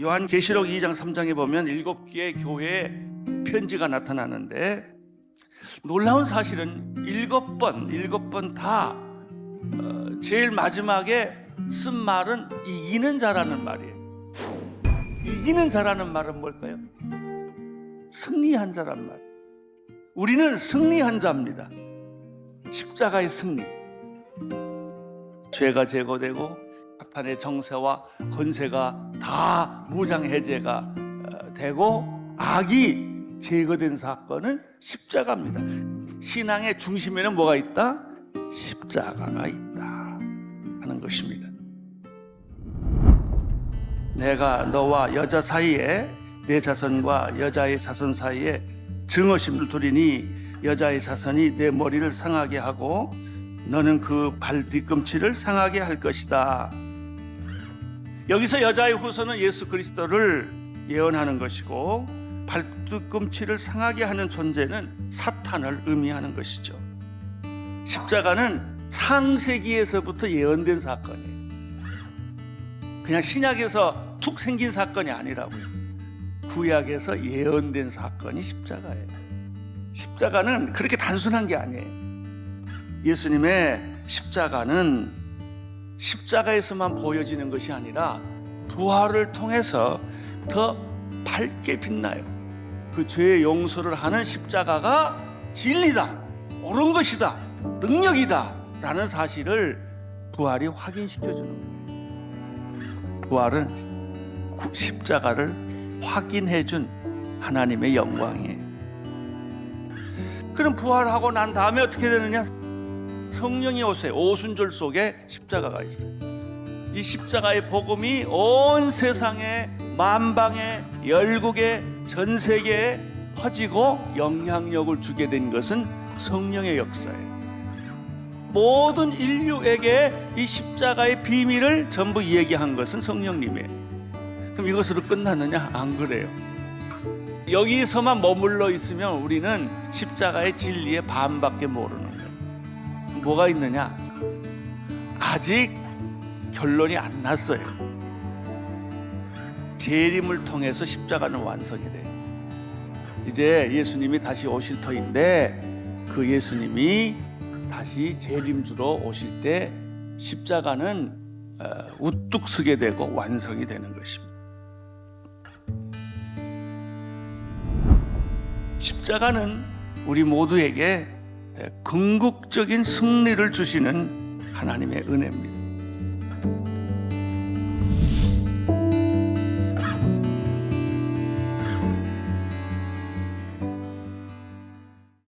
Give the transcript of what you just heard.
요한계시록 2장 3장에 보면 일곱 개의 교회의 편지가 나타나는데 놀라운 사실은 일곱 번, 일곱 번다 어, 제일 마지막에 쓴 말은 이기는 자라는 말이에요. 이기는 자라는 말은 뭘까요? 승리한 자란 말. 우리는 승리한 자입니다. 십자가의 승리. 죄가 제거되고 사탄의 정세와 권세가 다 무장 해제가 어, 되고 악이 제거된 사건은 십자가입니다. 신앙의 중심에는 뭐가 있다? 십자가가 있다 하는 것입니다. 내가 너와 여자 사이에 내 자손과 여자의 자손 사이에 증오심을 두리니 여자의 자손이 내 머리를 상하게 하고 너는 그 발 뒤꿈치를 상하게 할 것이다. 여기서 여자의 후손은 예수 그리스도를 예언하는 것이고 발 뒤꿈치를 상하게 하는 존재는 사탄을 의미하는 것이죠. 십자가는 창세기에서부터 예언된 사건이에요. 그냥 신약에서 툭 생긴 사건이 아니라고요. 구약에서 예언된 사건이 십자가예요. 십자가는 그렇게 단순한 게 아니에요. 예수님의 십자가는 십자가에서만 보여지는 것이 아니라 부활을 통해서 더 밝게 빛나요. 그 죄의 용서를 하는 십자가가 진리다, 옳은 것이다, 능력이다 라는 사실을 부활이 확인시켜 주는 거예요. 부활은 구- 십자가를 확인해 준 하나님의 영광이에요. 그럼 부활하고 난 다음에 어떻게 되느냐? 성령이 오세요. 오순절 속에 십자가가 있어요. 이 십자가의 복음이 온 세상에 만방에 열국에 전 세계에 퍼지고 영향력을 주게 된 것은 성령의 역사예요. 모든 인류에게 이 십자가의 비밀을 전부 얘기한 것은 성령님이에요. 그럼 이것으로 끝났느냐? 안 그래요. 여기서만 머물러 있으면 우리는 십자가의 진리의 반밖에 모르는. 뭐가 있느냐? 아직 결론이 안 났어요. 재림을 통해서 십자가는 완성이 돼요. 이제 예수님이 다시 오실 터인데 그 예수님이 다시 재림주로 오실 때 십자가는 어, 우뚝 서게 되고 완성이 되는 것입니다. 십자가는 우리 모두에게 예, 궁극적인 승리를 주시는 하나님의 은혜입니다.